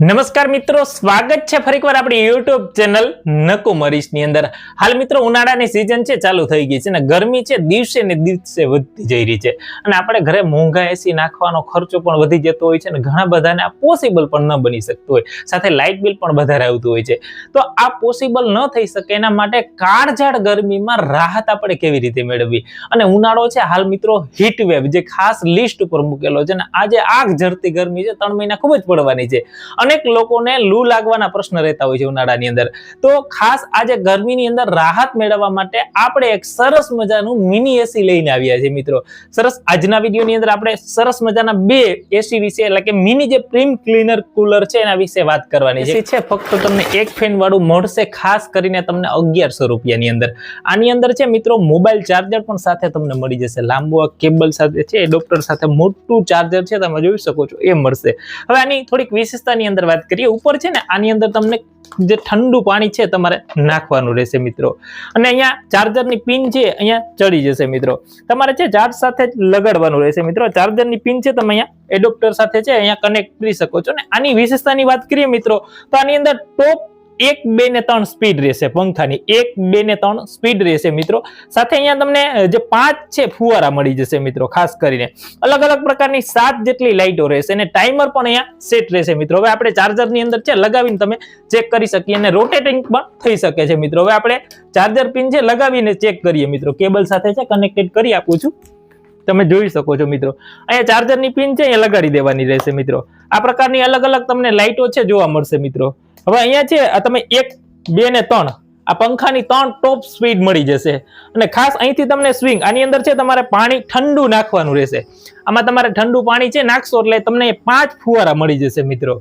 નમસ્કાર મિત્રો, સ્વાગત છે ફરીકવાર આપણી યુટ્યુબ ચેનલ નકો મરીશની અંદર. હાલ મિત્રો, ઉનાળાની સિઝન છે, ચાલુ થઈ ગઈ છે અને ગરમી છે, દિવસે ને દિવસે વધતી જઈ રહી છે. અને આપણે ઘરે મોંઘા એસી નાખવાનો ખર્ચો પણ વધી જતો હોય છે અને ઘણા બધાને આ પોસિબલ પણ ન બની શકતું હોય. સાથે લાઇટ બિલ પણ વધારે આવતું હોય છે. તો આ પોસિબલ ન થઈ શકે એના માટે કાળઝાળ ગરમીમાં રાહત આપણે કેવી રીતે મેળવવી? અને ઉનાળો છે, હાલ મિત્રો હીટ વેવ જે ખાસ લિસ્ટ ઉપર મૂકેલો છે અને આજે આગ ઝરતી ગરમી છે, ત્રણ મહિના ખૂબ જ પડવાની છે. અનેક લોકોને લૂ લાગવાના પ્રશ્ન રહેતા હોય છે ઉનાળાની અંદર. તો ખાસ આજે ગરમીની અંદર રાહત મેળવવા માટે આપણે એક સરસ મજાનું મિની એસી લઈને આવ્યા છે મિત્રો. સરસ, આજના વિડીયોની અંદર આપણે સરસ મજાના બે એસી વિશે એટલે કે મિની જે પ્રીમ ક્લીનર કુલર છે એના વિશે વાત કરવાની છે. ફક્ત તમને એક ફેન વાળું મળશે ખાસ કરીને તમને અગિયારસો રૂપિયાની અંદર. આની અંદર છે મિત્રો, મોબાઈલ ચાર્જર પણ સાથે તમને મળી જશે. લાંબુ કેબલ સાથે છે ડોક્ટર સાથે મોટું ચાર્જર છે, તમે જોઈ શકો છો, એ મળશે. હવે આની થોડીક વિશેષતાની અંદર વાત કરીએ, ઉપર છે ને, આની અંદર તમને જે ઠંડુ પાણી છે તમારે નાખવાનું રહેશે મિત્રો. અને અહીંયા ચાર્જરની પિન છે, અહીંયા ચડી જશે મિત્રો. તમારે છે, ચાર્જ સાથે લગાડવાનું રહેશે મિત્રો. ચાર્જરની પિન છે, તમે અહીંયા એડોપ્ટર સાથે છે, અહીંયા કનેક્ટ કરી શકો છો. ને આની વિશેષતાની વાત કરીએ મિત્રો, તો આની અંદર ટોપ એક, બે ને ત્રણ સ્પીડ રહેશે પંખાની. એક, બે ને ત્રણ સ્પીડ રહેશે મિત્રો. સાથે અહીંયા તમને જે પાંચ છે, ફુવારા મળી જશે મિત્રો, ખાસ કરીને. અલગ અલગ પ્રકારની સાત જેટલી લાઇટો રહેશે અને ટાઈમર પણ અહીંયા સેટ રહેશે મિત્રો. હવે આપણે ચાર્જરની અંદર છે, લગાવીને તમે ચેક કરી શકીએ અને રોટેટિંગ પણ થઈ શકે છે મિત્રો. હવે આપણે ચાર્જર પિન છે, લગાવીને ચેક કરીએ મિત્રો. કેબલ સાથે છે કનેક્ટેડ કરી આપું છું. તમે જોઈ શકો છો મિત્રો. અહીંયા ચાર્જરની પિન છે, અહીંયા લગાડી દેવાની રહેશે મિત્રો. આ પ્રકારની અલગ અલગ તમને લાઇટો છે, જોવા મળશે મિત્રો. હવે અહીંયા છે તમે એક, બે ને ત્રણ. આ પંખાની ત્રણ ટોપ સ્પીડ મળી જશે. અને ખાસ અહીંથી તમને સ્વિંગ આની અંદર છે તમારે પાણી ઠંડુ નાખવાનું રહેશે. આમાં તમારે ઠંડુ પાણી છે નાખશો એટલે તમને પાંચ ફુવારા મળી જશે મિત્રો.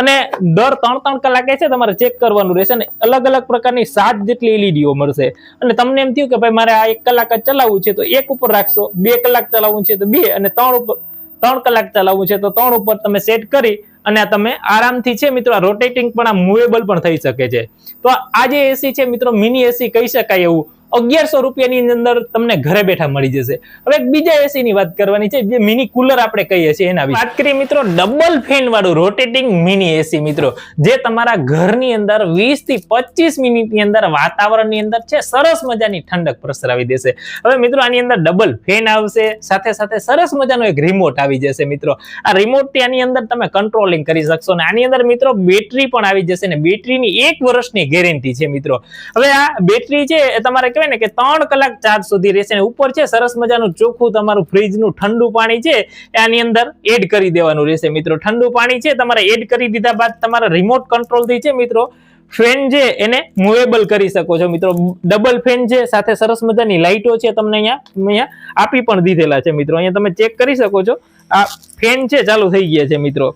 અને દર ત્રણ ત્રણ કલાકે છે તમારે ચેક કરવાનું રહેશે અને અલગ અલગ પ્રકારની સાત જેટલી એલઈડીઓ મળશે. અને તમને એમ થયું કે ભાઈ મારે આ એક કલાક જ ચલાવવું છે, તો એક ઉપર રાખશો, બે કલાક ચલાવવું છે, તો બે અને ત્રણ ઉપર, ત્રણ કલાક ચલાવવું છે, તો ત્રણ ઉપર તમે સેટ કરી અને આ તમે આરામથી છે મિત્રો રોટેટિંગ પણ આ મૂવેબલ પણ થઈ શકે છે. તો આ જે એસી છે મિત્રો મિની એસી કહી શકાય એવું. અગિયારસો રૂપિયાની અંદર તમને ઘરે બેઠા મળી જશે. હવે બીજા એસી ની વાત કરવાની છે, જે મિની કુલર આપણે કહીએ છીએ એના વાત કરીએ મિત્રો ડબલ ફેન વાળું રોટેટિંગ મિની એસી મિત્રો, જે તમારા ઘરની અંદર વીસથી પચીસ મિનિટની અંદર વાતાવરણની અંદર છે, સરસ મજાની ઠંડક પ્રસરાવી દેશે. હવે મિત્રો આની અંદર ડબલ ફેન આવશે, સાથે સાથે સરસ મજાનો એક રિમોટ આવી જશે મિત્રો. આ રિમોટ આની અંદર તમે કંટ્રોલિંગ કરી શકશો અને આની અંદર મિત્રો બેટરી પણ આવી જશે ને બેટરીની એક વર્ષની ગેરંટી છે મિત્રો. હવે આ બેટરી છે એ તમારે કહેવાય ને કે ત્રણ કલાક ચાર્જ સુધી રહેશે ઉપર છે, સરસ મજાનું ચોખ્ખું તમારું ફ્રીજનું ઠંડુ પાણી છે, આની અંદર એડ કરી દેવાનું રહેશે મિત્રો. ઠંડુ પાણી છે, તમારે એડ કરી દીધા બાદ તમારા રિમોટ કંટ્રોલથી છે મિત્રો ફેન છે એને મુવેબલ કરી શકો છો મિત્રો. ડબલ ફેન છે સાથે સરસ મજાની લાઇટો છે, તમને અહીંયા અહીંયા આપી પણ દીધેલા છે મિત્રો. અહીંયા તમે ચેક કરી શકો છો. આ ફેન છે, ચાલુ થઈ ગયા છે મિત્રો.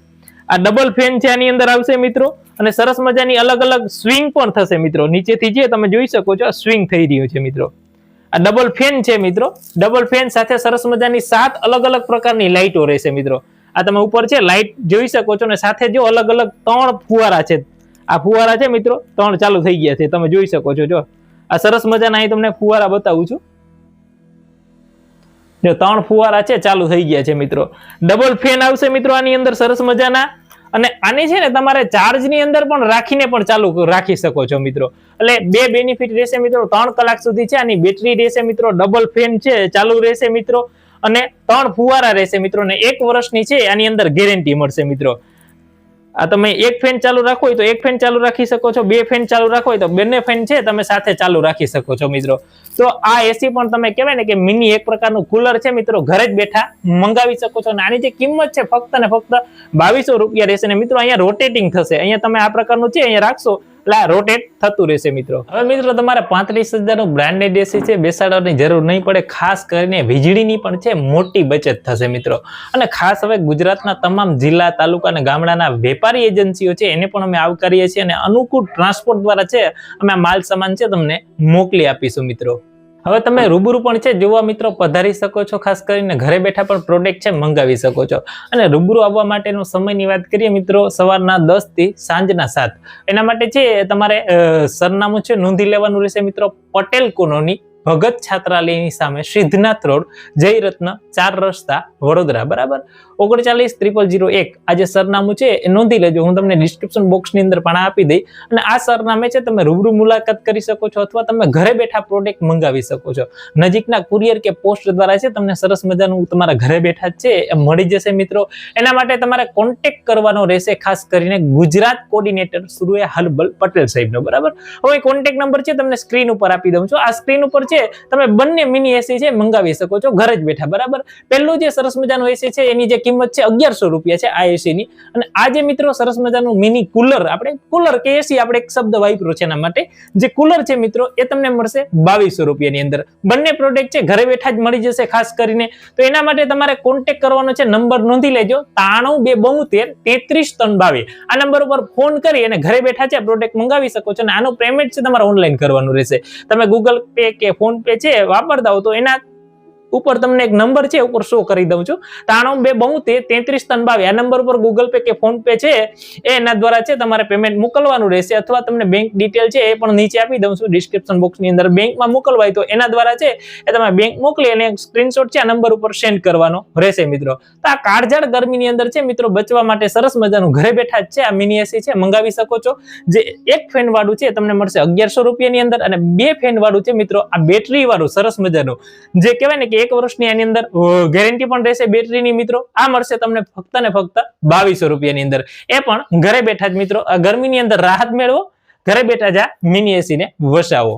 આ ડબલ ફેન છે આની અંદર આવશે મિત્રો. અને સરસ મજાની અલગ અલગ સ્વિંગ પણ થશે મિત્રો. નીચેથી જે તમે જોઈ શકો છો, આ સ્વિંગ થઈ રહ્યું છે મિત્રો. આ ડબલ ફેન છે મિત્રો. ડબલ ફેન સાથે સરસ મજાની સાત અલગ અલગ પ્રકારની લાઇટો રહેશે મિત્રો. આ તમે ઉપર છે લાઇટ જોઈ શકો છો અને સાથે જો અલગ અલગ ત્રણ ફુવારા છે. આ ફુવારા છે મિત્રો, ત્રણ ચાલુ થઈ ગયા છે. તમે જોઈ શકો છો, જો. આ સરસ મજાના અહીં તમને ફુવારા બતાવું છું. જો ત્રણ ફુવારા છે, ચાલુ થઈ ગયા છે મિત્રો. ડબલ ફેન આવશે મિત્રો આની અંદર, સરસ મજાના. અને આને છે ને, તમારે ચાર્જની અંદર પણ રાખીને પણ ચાલુ રાખી શકો છો મિત્રો. એટલે બે બેનિફિટ રહેશે મિત્રો. ત્રણ કલાક સુધી છે, આની બેટરી રહેશે મિત્રો. ડબલ ફેન છે, ચાલુ રહેશે મિત્રો. અને ત્રણ ફુવારા રહેશે મિત્રો. ને એક વર્ષની છે, આની અંદર ગેરંટી મળશે મિત્રો. આ તમે એક ફેન ચાલુ રાખો તો એક ફેન ચાલુ રાખી શકો છો, બે ફેન ચાલુ રાખો તો બંને ફેન છે, તમે સાથે ચાલુ રાખી શકો છો મિત્રો. તો આ એસી પણ તમે કહેવાય ને કે મિની એક પ્રકારનું કુલર છે મિત્રો, ઘરે જ બેઠા મંગાવી શકો છો. અને આની જે કિંમત છે ફક્ત ને ફક્ત બાવીસો રૂપિયા રહેશે. ને મિત્રો, અહીંયા રોટેટિંગ થશે. અહીંયા તમે આ પ્રકારનું છે અહીંયા રાખશો એટલે રોટેટ થતું રહેશે મિત્રો. હવે મિત્રો તમારે પાંત્રીસ હજારનું બ્રાન્ડેડ એસી છે, બેસાડવાની જરૂર નહીં પડે. ખાસ કરીને વીજળીની પણ છે, મોટી બચત થશે મિત્રો. અને ખાસ હવે ગુજરાતના તમામ જિલ્લા, તાલુકા અને ગામડાના વેપારી એજન્સીઓ છે, એને પણ અમે આવકારીએ છીએ અને અનુકૂળ ટ્રાન્સપોર્ટ દ્વારા છે, અમે માલ સામાન છે, તમને મોકલી આપીશું મિત્રો. હવે તમે રૂબરૂ પણ છે જોવા મિત્રો પધારી શકો છો, ખાસ કરીને ઘરે બેઠા પણ પ્રોડક્ટ છે મંગાવી શકો છો. અને રૂબરૂ આવવા માટેનો સમયની વાત કરીએ મિત્રો, સવારના દસથી સાંજના સાત. એના માટે છે તમારે સરનામું છે નોંધી લેવાનું રહેશે મિત્રો, પટેલ કોલોની. ભગત છાત્રાલયની સામે સિદ્ધનાથ રોડ જય રત્ન ચાર રસ્તા, વડોદરા, બરાબર? ઓગણચાલીસ, ત્રિપલ જીરો એક આ જે સરનામું છે, એ નોંધી લેજો, હું તમને ડિસ્ક્રિપ્શન બોક્સની અંદર પણ આપી દઈ અને આ સરનામે છે, તમે રૂબરૂ મુલાકાત કરી શકો છો, અથવા તમે ઘરે બેઠા પ્રોડક્ટ મંગાવી શકો છો. નજીકના કુરિયર કે પોસ્ટ દ્વારા છે, તમને સરસ મજાનું તમારા ઘરે બેઠા જ છે એ મળી જશે મિત્રો. એના માટે તમારે કોન્ટેક્ટ કરવાનો રહેશે, ખાસ કરીને ગુજરાત કોર્ડિનેટર સુરુએ હલબલ પટેલ સાહેબનો, બરાબર? હવે કોન્ટેક્ટ નંબર છે, તમને સ્ક્રીન ઉપર આપી દઉં છું. આ સ્ક્રીન ઉપર છે તમે બંને મિની એસી છે મંગાવી શકો છો, ઘરે જ બેઠા, બરાબર? પહેલું જે સરસ મજાનું એસી છે, એની જે કિંમત છે અગિયારસો રૂપિયા છે આ એસીની અને આ જે મિત્રો સરસ મજાનું મિની કુલર આપણે કુલર કે એસી આપણે એક શબ્દ વાપરો છે એના માટે. જે કુલર છે મિત્રો, એ તમને મળશે બાવીસો રૂપિયાની અંદર. બંને પ્રોડક્ટ છે, ઘરે બેઠા જ મળી જશે ખાસ કરીને. તો એના માટે તમારે કોન્ટેક્ટ કરવાનો છે નંબર નોંધી લેજો, તાણું બે બોતેર તેત્રીસ ત્રણ બાવીસ આ નંબર ઉપર ફોન કરી અને ઘરે બેઠા છે પ્રોડક્ટ મંગાવી શકો છો અને આનું પેમેન્ટ છે તમારે ઓનલાઈન કરવાનું રહેશે. તમે ગૂગલ પે કે ફોન પે છે વાપરતા હો તો એના ઉપર તમને એક નંબર છે, ઉપર શો કરી દઉં છું. તાણું બે બોતેર તેત્રીસ ત્રણ બાવીસ આ નંબર ઉપર ગૂગલ પે કે ફોન પે છે એના દ્વારા છે તમારે પેમેન્ટ મોકલવાનું રહેશે અથવા તમને બેંક ડિટેલ છે, એ પણ નીચે આપી દઉં છું ડિસ્ક્રિપ્શન બોક્સની અંદર. બેંકમાં મોકલવાય તો એના દ્વારા છે, એ તમે બેંક મોકલી અને સ્ક્રીનશોટ છે, આ નંબર ઉપર સેન્ડ કરવાનો રહેશે મિત્રો. તો આ કાળઝાળ ગરમીની અંદર છે મિત્રો, બચવા માટે સરસ મજાનું ઘરે બેઠા જ છે, આ મિની એસી છે, મંગાવી શકો છો. જે એક ફેન વાળું છે તમને મળશે અગિયારસો રૂપિયાની અંદર અને બે ફેન વાળું છે મિત્રો, આ બેટરી વાળું સરસ મજાનું. જે કહેવાય ને કે એક વર્ષની આની અંદર ગેરંટી પણ રહેશે બેટરીની મિત્રો. આ મળશે તમને ફક્ત ને ફક્ત બાવીસો રૂપિયાની અંદર. એ પણ ઘરે બેઠા જ મિત્રો ગરમીની અંદર રાહત મેળવો, ઘરે બેઠા જ આ મિની એસી ને વસાવો.